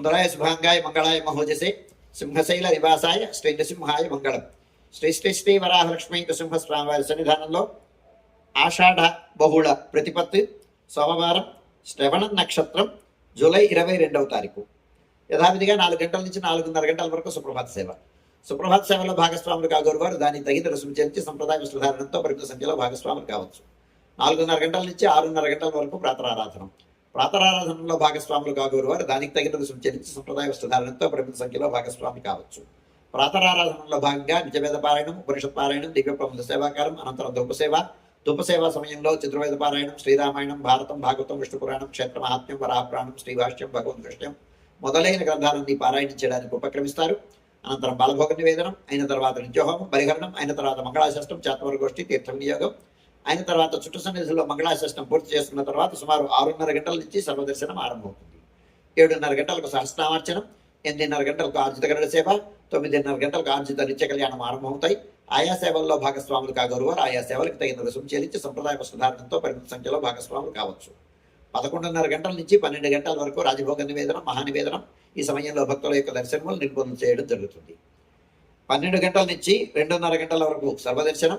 సుందరాయ శుభాంగాయ మంగళాయ మహోజసే సింహశైల నివాసాయ శ్రీ నృసింహాయ మంగళం శ్రీ శ్రీ శ్రీ వరాహలక్ష్మీ నృసింహస్వామి వారి సన్నిధానంలో ఆషాఢ బహుళ ప్రతిపత్తి సోమవారం శ్రవణ నక్షత్రం జూలై ఇరవై రెండవ తారీఖు యథావిధిగా నాలుగు గంటల నుంచి నాలుగున్నర గంటల వరకు సుప్రభాత సేవ సుప్రభాత సేవలో భాగస్వాములు కాగోరు వారు దానికి తగిన రుసుము చెల్లించి సంప్రదాయ వస్త్రధారణంతో పరిమిత సంఖ్యలో భాగస్వాములు కావచ్చు నాలుగున్నర గంటల నుంచి ఆరున్నర గంటల వరకు ప్రాతరారాధనం ప్రాతరారాధనలో భాగస్వాములు కాగోరు వారు. దానికి తగిన రుసుము సంప్రదాయ వస్త్రధారణంతో పరిమిత సంఖ్యలో భాగస్వామి కావచ్చు. ప్రాతరారాధనలో భాగంగా నిజవేద పారాయణం ఉపనిషత్ పారాయణం దివ్య సేవాకారం అనంతరం ధూపసేవ ధూపసేవ సమయంలో చతుర్వేద పారాయణం శ్రీరామాయణం భారతం భాగవతం విష్ణు పురాణం క్షేత్ర మహాత్మ్యం వరాహపురాణం శ్రీభాష్యం భగవద్ కృష్ణం మొదలైన గ్రంథాలన్నీ పారాయణించడానికి ఉపక్రమిస్తారు. అనంతరం బాలభోగ నివేదనం అయిన తర్వాత నిత్యహోమం పరిహరణం అయిన తర్వాత మంగళాశాస్త్రం చాత్వర గోష్ఠి తీర్థ వినియోగం అయిన తర్వాత చుట్టు సన్నిధిలో మంగళాశాస్త్రం పూర్తి చేసుకున్న తర్వాత సుమారు ఆరున్నర గంటల నుంచి సర్వదర్శనం ఆరంభమవుతుంది. ఏడున్నర గంటలకు సహస్నామార్చనం ఎనిమిదిన్నర గంటలకు ఆర్జిత గరుడ సేవ తొమ్మిదిన్నర గంటలకు ఆర్జిత నిత్య కళ్యాణం ఆరంభమవుతాయి. ఆయా సేవల్లో భాగస్వాములు కాగలవారు ఆయా సేవలకు తగిన రుసుము చెల్లించి సంప్రదాయ వస్త్రధారణంతో పరిమిత సంఖ్యలో భాగస్వాములు కావచ్చు. పదకొండున్నర గంటల నుంచి పన్నెండు గంటల వరకు రాజభోగ నివేదనం మహానివేదనం ఈ సమయంలో భక్తుల యొక్క దర్శనములు నిర్బంధం చేయడం జరుగుతుంది. పన్నెండు గంటల నుంచి రెండున్నర గంటల వరకు సర్వదర్శనం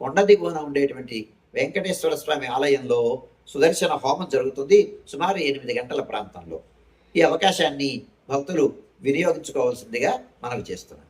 కొండ దిగువన ఉండేటువంటి వెంకటేశ్వర స్వామి ఆలయంలో సుదర్శన హోమం జరుగుతుంది సుమారు ఎనిమిది గంటల ప్రాంతంలో. ఈ అవకాశాన్ని భక్తులు వినియోగించుకోవాల్సిందిగా మనవి చేస్తున్నాను.